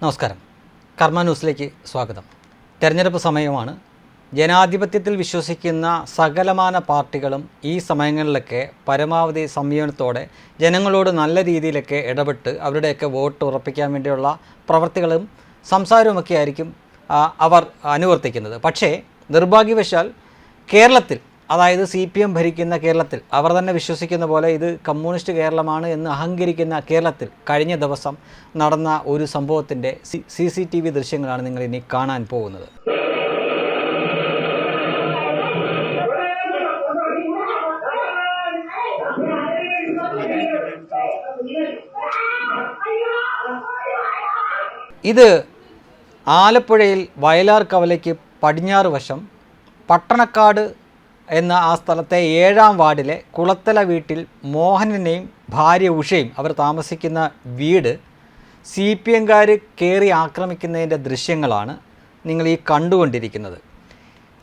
നമസ്കാരം. കർമ്മ ന്യൂസിലേക്ക് സ്വാഗതം. തെരഞ്ഞെടുപ്പ് സമയമാണ്. ജനാധിപത്യത്തിൽ വിശ്വസിക്കുന്ന സകലമാന പാർട്ടികളും ഈ സമയങ്ങളിലൊക്കെ പരമാവധി സംയമനത്തോടെ ജനങ്ങളോട് നല്ല രീതിയിലൊക്കെ ഇടപെട്ട് അവരുടെയൊക്കെ വോട്ട് ഉറപ്പിക്കാൻ വേണ്ടിയുള്ള പ്രവർത്തികളും സംസാരവുമൊക്കെ ആയിരിക്കും അവർ അനുവർത്തിക്കുന്നത്. പക്ഷേ നിർഭാഗ്യവശാൽ കേരളത്തിൽ അതായത് സി പി എം ഭരിക്കുന്ന കേരളത്തിൽ അവർ തന്നെ വിശ്വസിക്കുന്ന പോലെ ഇത് കമ്മ്യൂണിസ്റ്റ് കേരളമാണ് എന്ന് അഹങ്കരിക്കുന്ന കേരളത്തിൽ കഴിഞ്ഞ ദിവസം നടന്ന ഒരു സംഭവത്തിന്റെ സി സി ടി വി ദൃശ്യങ്ങളാണ് നിങ്ങൾ ഇനി കാണാൻ പോകുന്നത്. ഇത് ആലപ്പുഴയിൽ വയലാർ കവലയ്ക്ക് പടിഞ്ഞാറ് വശം പട്ടണക്കാട് എന്ന ആ സ്ഥലത്തെ ഏഴാം വാർഡിലെ കുളത്തല വീട്ടിൽ മോഹനനെയും ഭാര്യ ഉഷയും അവർ താമസിക്കുന്ന വീട് സി പി എംകാർ കയറി ആക്രമിക്കുന്നതിന്റെ ദൃശ്യങ്ങളാണ് നിങ്ങൾ ഈ കണ്ടുകൊണ്ടിരിക്കുന്നത്.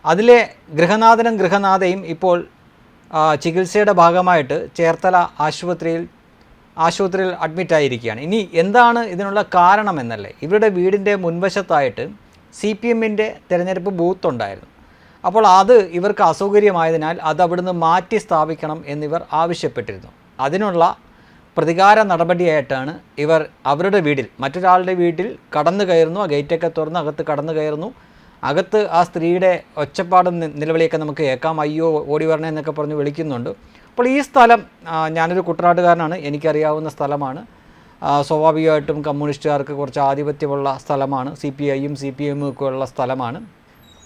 അതിലെ ഗൃഹനാഥനും ഗൃഹനാഥയും ഇപ്പോൾ ചികിത്സയുടെ ഭാഗമായിട്ട് ചേർത്തല ആശുപത്രിയിൽ ആശുപത്രിയിൽ അഡ്മിറ്റായിരിക്കുകയാണ് ഇനി എന്താണ് ഇതിനുള്ള കാരണമെന്നല്ലേ ഇവരുടെ വീടിന്റെ മുൻവശത്തായിട്ട് സി പി എമ്മിന്റെ തിരഞ്ഞെടുപ്പ് ബൂത്ത് ഉണ്ടായിരുന്നു. അപ്പോൾ അത് ഇവർക്ക് അസൗകര്യമായതിനാൽ അത് അവിടുന്ന് മാറ്റി സ്ഥാപിക്കണം എന്നിവർ ആവശ്യപ്പെട്ടിരുന്നു. അതിനുള്ള പ്രതികാര നടപടിയായിട്ടാണ് ഇവർ അവരുടെ വീട്ടിൽ മറ്റൊരാളുടെ വീട്ടിൽ കടന്നു കയറുന്നു. ആ ഗേറ്റൊക്കെ തുറന്ന് അകത്ത് കടന്നു കയറുന്നു. അകത്ത് ആ സ്ത്രീയുടെ ഒച്ചപ്പാടും നിലവിളിയൊക്കെ നമുക്ക് കേൾക്കാം. അയ്യോ ഓടി വരണേ എന്നൊക്കെ പറഞ്ഞ് വിളിക്കുന്നുണ്ട്. അപ്പോൾ ഈ സ്ഥലം ഞാനൊരു കുട്ടനാട്ടുകാരനാണ്. എനിക്കറിയാവുന്ന സ്ഥലമാണ്. സ്വാഭാവികമായിട്ടും കമ്മ്യൂണിസ്റ്റുകാർക്ക് കുറച്ച് ആധിപത്യമുള്ള സ്ഥലമാണ്. സി പി ഐയും സി പി എമ്മും ഒക്കെ ഉള്ള സ്ഥലമാണ്.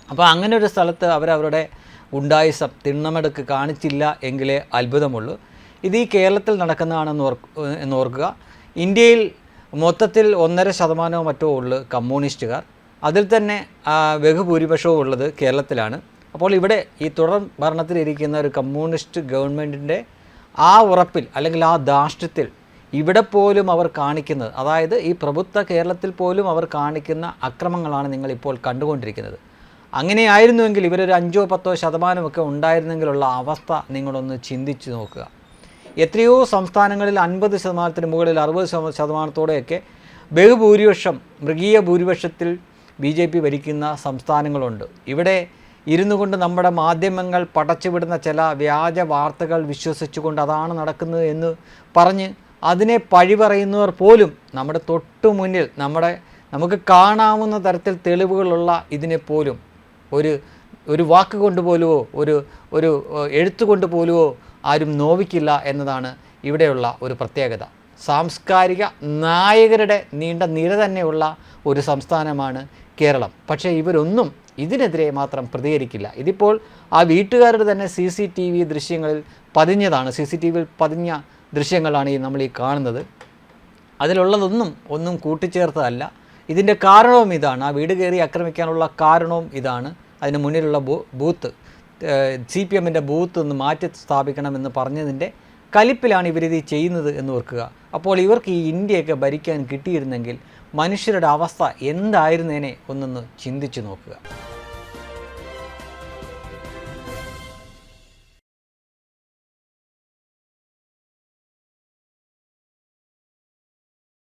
അപ്പോൾ അങ്ങനെ ഒരു സ്ഥലത്ത് അവരവരുടെ ഗുണ്ടായിസം തിണ്ണമെടുക്ക് കാണിച്ചില്ല എങ്കിലേ അത്ഭുതമുള്ളൂ. ഇത് ഈ കേരളത്തിൽ നടക്കുന്നതാണെന്ന് ഓർക്ക് എന്നോർക്കുക ഇന്ത്യയിൽ മൊത്തത്തിൽ ഒന്നര ശതമാനമോ മറ്റോ ഉള്ളു കമ്മ്യൂണിസ്റ്റുകാർ. അതിൽ തന്നെ ബഹുഭൂരിപക്ഷവും ഉള്ളത് കേരളത്തിലാണ്. അപ്പോൾ ഇവിടെ ഈ തുടർ ഭരണത്തിലിരിക്കുന്ന ഒരു കമ്മ്യൂണിസ്റ്റ് ഗവൺമെന്റിന്റെ ആ ഉറപ്പിൽ അല്ലെങ്കിൽ ആ ധാർഷ്ട്യത്തിൽ ഇവിടെ പോലും അവർ കാണിക്കുന്നത് അതായത് ഈ പ്രഭുത്വ കേരളത്തിൽ പോലും അവർ കാണിക്കുന്ന അക്രമങ്ങളാണ് നിങ്ങളിപ്പോൾ കണ്ടുകൊണ്ടിരിക്കുന്നത്. അങ്ങനെയായിരുന്നുവെങ്കിൽ ഇവരൊരു അഞ്ചോ പത്തോ ശതമാനമൊക്കെ ഉണ്ടായിരുന്നെങ്കിലുള്ള അവസ്ഥ നിങ്ങളൊന്ന് ചിന്തിച്ചു നോക്കുക. എത്രയോ സംസ്ഥാനങ്ങളിൽ അൻപത് ശതമാനത്തിന് മുകളിൽ അറുപത് ശത- ശതമാനത്തോടെയൊക്കെ ബഹുഭൂരിപക്ഷം മൃഗീയ ഭൂരിപക്ഷത്തിൽ ബി ജെ പി ഭരിക്കുന്ന സംസ്ഥാനങ്ങളുണ്ട്. ഇവിടെ ഇരുന്നു കൊണ്ട് നമ്മുടെ മാധ്യമങ്ങൾ പടച്ചുവിടുന്ന ചില വ്യാജ വാർത്തകൾ വിശ്വസിച്ചുകൊണ്ട് അതാണ് നടക്കുന്നത് എന്ന് പറഞ്ഞ് അതിനെ പഴി പറയുന്നവർ പോലും നമ്മുടെ തൊട്ടു മുന്നിൽ നമ്മുടെ നമുക്ക് കാണാവുന്ന തരത്തിൽ തെളിവുകളുള്ള ഇതിനെ പോലും ഒരു ഒരു വാക്ക് കൊണ്ട് പോലുമോ ഒരു ഒരു എഴുത്ത് കൊണ്ട് പോലുമോ ആരും നോവിക്കില്ല എന്നതാണ് ഇവിടെയുള്ള ഒരു പ്രത്യേകത. സാംസ്കാരിക നായകരുടെ നീണ്ട നിര തന്നെയുള്ള ഒരു സംസ്ഥാനമാണ് കേരളം. പക്ഷേ ഇവരൊന്നും ഇതിനെതിരെ മാത്രം പ്രതികരിക്കില്ല. ഇതിപ്പോൾ ആ വീട്ടുകാരുടെ തന്നെ സി സി ടി വി ദൃശ്യങ്ങളിൽ പതിഞ്ഞതാണ്. സി സി ടി വിയിൽ പതിഞ്ഞ ദൃശ്യങ്ങളാണ് ഈ നമ്മൾ ഈ കാണുന്നത്. അതിലുള്ളതൊന്നും ഒന്നും കൂട്ടിച്ചേർത്തതല്ല. ഇതിന്റെ കാരണവും ഇതാണ്. ആ വീട് കയറി ആക്രമിക്കാനുള്ള കാരണവും ഇതാണ്. അതിന് മുന്നിലുള്ള ബൂത്ത് സി പി എമ്മിന്റെ ബൂത്ത് ഒന്ന് മാറ്റി സ്ഥാപിക്കണമെന്ന് പറഞ്ഞതിന്റെ കലിപ്പിലാണ് ഇവരിത് ചെയ്യുന്നത് എന്ന് ഓർക്കുക. അപ്പോൾ ഇവർക്ക് ഈ ഇന്ത്യയൊക്കെ ഭരിക്കാൻ കിട്ടിയിരുന്നെങ്കിൽ മനുഷ്യരുടെ അവസ്ഥ എന്തായിരുന്നേനെ ഒന്നൊന്ന് ചിന്തിച്ചു നോക്കുക.